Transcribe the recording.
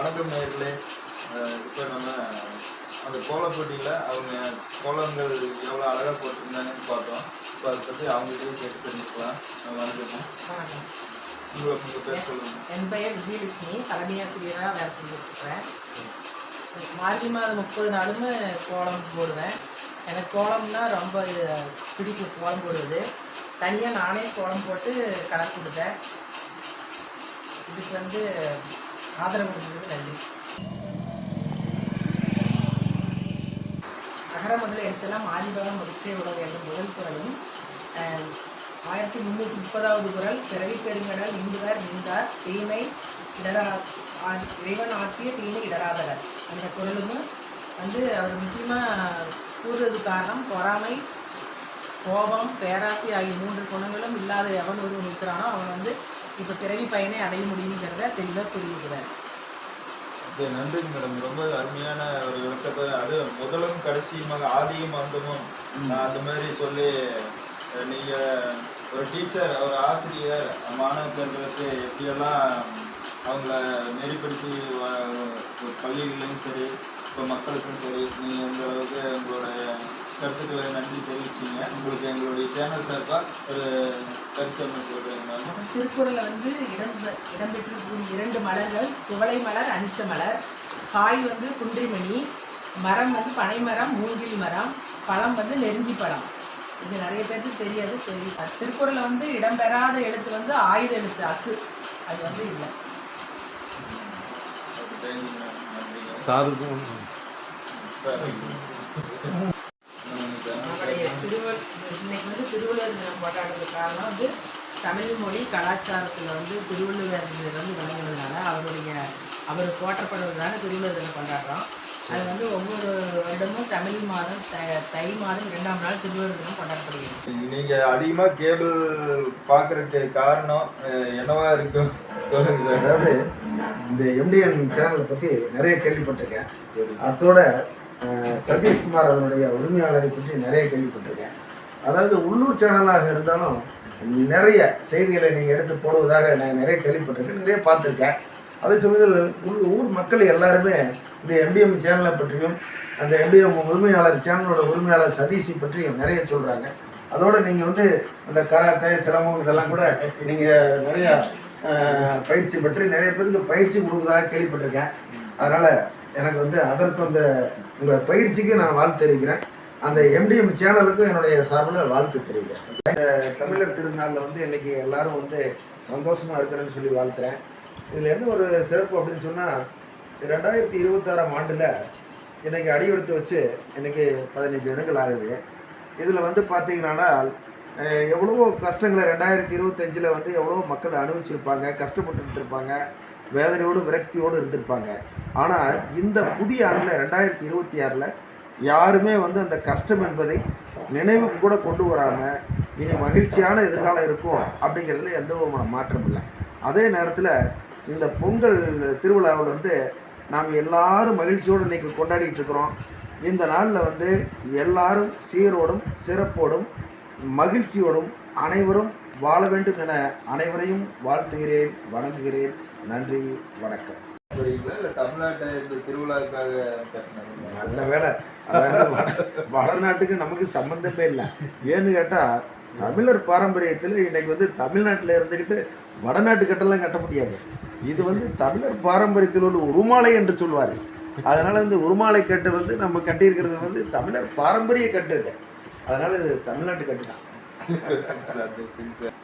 வணக்கம் நேர்களே. இப்போ நம்ம அந்த கோலப் போட்டியில் அவங்க கோலங்கள் எவ்வளோ அழகாக போட்டிருந்தாங்கன்னு பார்த்தோம். இப்போ அதை பற்றி அவங்ககிட்டயே கேட்டு தெரிஞ்சுக்கலாம். அஹ் வணக்கம். வணக்கம் உங்களை பேர் சொல்லுங்கள் என் பெயர் விஜயலட்சுமி. தலைமை ஆசிரியராக வேலை செஞ்சுட்ருக்கிறேன். மார்கழி மாதம் முப்பது நாளும் கோலம் போடுவேன். எனக்கு கோலம்னா ரொம்ப பிடிக்கும் கோலம் போடுவது தனியாக நானே கோலம் போட்டு கலர் கொடுத்தேன் இதுக்கு வந்து ஆதரவு கொடுத்ததுக்கு நன்றி. அகர முதல்ல எடுத்தெல்லாம் ஆதிபகம் முடிச்சே உலக என்ற முதல் குரலும் ஆயிரத்தி முந்நூற்றி முப்பதாவது குரல் பிறவி பெருங்கடல் இந்துவர் நின்றார் தீமை இடரா ஆ- இறைவன் ஆற்றிய தீமை இடராதவர். அந்த குரலும் வந்து அவர் முக்கியமாக கூறுறது காரணம் பொறாமை கோபம் பேராசை ஆகிய மூன்று குணங்களும் இல்லாத எவன் ஒருவன் இருக்கிறானோ அவன் வந்து இப்போ பிறவி பயனை அடைய முடியுங்கிறத தெளிவாக புரியுகிறார் நன்றிங்க மேடம். ரொம்ப அருமையான ஒரு விளக்கத்தை. அது முதலும் கடைசியுமாக ஆதியும் அந்தமும் அந்த மாதிரி சொல்லி அஹ் நீங்க ஒரு டீச்சர் ஒரு ஆசிரியர் மாணவ பெண்களுக்கு எப்படியெல்லாம் அவங்கள நெறிப்படுத்தி பள்ளிகளிலும் சரி இப்போ மக்களுக்கும் சரி நீங்கள் இந்த அளவுக்கு உங்களுடைய கருத்துக்களை நன்றி தெரிவிச்சீங்க. உங்களுக்கு எங்களுடைய சேனல் சார்பாக ஒரு பரிசு கொடுக்குறேங்க திருக்குறளில் வந்து இடம் இடம்பெற்றிருக்கக்கூடிய இரண்டு மலர்கள் குவளை மலர் அனிச்ச மலர். காய் வந்து குன்றிமணி மரம் வந்து பனைமரம் மூங்கில் மரம் பழம் வந்து நெருஞ்சி பழம். இது நிறைய பேருக்கு தெரியாது தெரியும் திருக்குறளில் வந்து இடம்பெறாத எழுத்து வந்து ஆயுத எழுத்து அக்கு. அது வந்து இல்லை. சாருக்கும் சார் நம்முடைய திருவள் இன்னைக்கு வந்து திருவள்ளுவர் தினம் கொண்டாடுறது காரணம் வந்து தமிழ் மொழி கலாச்சாரத்தில் வந்து திருவள்ளுவர் தினம் வந்து விளங்குனதுனால அவருடைய அவர் போற்றப்படுவதால திருவள்ளுவர் தினம் கொண்டாடுறோம். அது வந்து ஒவ்வொரு வருடமும் தமிழ் மாதம் த தை மாதம் இரண்டாம் நாள் திருவள்ளுவர் தினம் கொண்டாடப்படுகிறது. நீங்க அதிகமா கேபிள் பாக்குறதுக்கு காரணம் என்னவா இருக்கும்? சொல்லுங்க சார். அதாவது இந்த எம்டிஎன் சேனலை பற்றி நிறைய கேள்விப்பட்டிருக்கேன். அதோட சதீஷ்குமார் அதனுடைய உரிமையாளரை பற்றி நிறைய கேள்விப்பட்டிருக்கேன். அதாவது உள்ளூர் சேனலாக இருந்தாலும் நிறைய செய்திகளை நீங்கள் எடுத்து போடுவதாக நான் நிறைய கேள்விப்பட்டிருக்கேன் நிறைய பார்த்துருக்கேன். அதே சமயத்தில் உள் ஊர் மக்கள் எல்லாருமே இந்த எம்பிஎம் சேனலை பற்றியும் அந்த எம்பிஎம் உரிமையாளர் சேனலோட உரிமையாளர் சதீஷை பற்றியும் நிறைய சொல்கிறாங்க அதோட நீங்கள் வந்து அந்த கராத்தே சிலம்பம் இதெல்லாம் கூட நீங்கள் நிறையா பயிற்சி பற்றி நிறைய பேருக்கு பயிற்சி கொடுக்குறதாக கேள்விப்பட்டிருக்கேன். அதனால் எனக்கு வந்து அதற்கு அந்த உங்கள் பயிற்சிக்கு நான் வாழ்த்து தெரிவிக்கிறேன் அந்த எம்டிஎம் சேனலுக்கும் என்னுடைய சார்பில் வாழ்த்து தெரிவிக்கிறேன். இந்த தமிழர் திருநாளில் வந்து இன்னைக்கு எல்லாரும் வந்து சந்தோஷமாக இருக்கிறேன்னு சொல்லி வாழ்த்துறேன். இதில் என்ன ஒரு சிறப்பு அப்படின்னு சொன்னால் ரெண்டாயிரத்தி இருபத்தாறாம் ஆண்டில் இன்னைக்கு அடியெடுத்து வச்சு இன்னைக்கு பதினைந்து தினங்கள் ஆகுது. இதில் வந்து பார்த்தீங்கன்னா எவ்வளவோ கஷ்டங்களை ரெண்டாயிரத்தி இருபத்தஞ்சில் வந்து எவ்வளவோ மக்கள் அனுபவிச்சிருப்பாங்க கஷ்டப்பட்டு இருந்திருப்பாங்க வேதனையோடு விரக்தியோடு இருந்திருப்பாங்க. ஆனால் இந்த புதிய ஆண்டில் ரெண்டாயிரத்தி இருபத்தி ஆறில் யாருமே வந்து அந்த கஷ்டம் என்பதை நினைவுக்கு கூட கொண்டு வராமல் இனி மகிழ்ச்சியான எதிர்காலம் இருக்கும் அப்படிங்கிறதுல எந்த ஒரு மாற்றம் இல்லை. அதே நேரத்தில் இந்த பொங்கல் திருவிழாவில் வந்து நாம் எல்லாரும் மகிழ்ச்சியோடு இன்னைக்கு கொண்டாடிட்டு இருக்கிறோம். இந்த நாளில் வந்து எல்லாரும் சீரோடும் சிறப்போடும் மகிழ்ச்சியோடும் அனைவரும் வாழ வேண்டும் என அனைவரையும் வாழ்த்துகிறேன் வணங்குகிறேன். நன்றி வணக்கம். நல்ல வேலை. அதாவது வட வடநாட்டுக்கு நமக்கு சம்மந்தமே இல்லை. ஏன்னு கேட்டால் தமிழர் பாரம்பரியத்தில் இன்னைக்கு வந்து தமிழ்நாட்டில் இருந்துக்கிட்டு வடநாட்டு கட்டெல்லாம் கட்ட முடியாது. இது வந்து தமிழர் பாரம்பரியத்தில் உள்ள உருமாலை என்று சொல்வார்கள். அதனால் இந்த உருமாலை கட்டு வந்து நம்ம கட்டியிருக்கிறது வந்து தமிழர் பாரம்பரிய கட்டு இது. அதனால் இது தமிழ்நாட்டு கட்டு தான்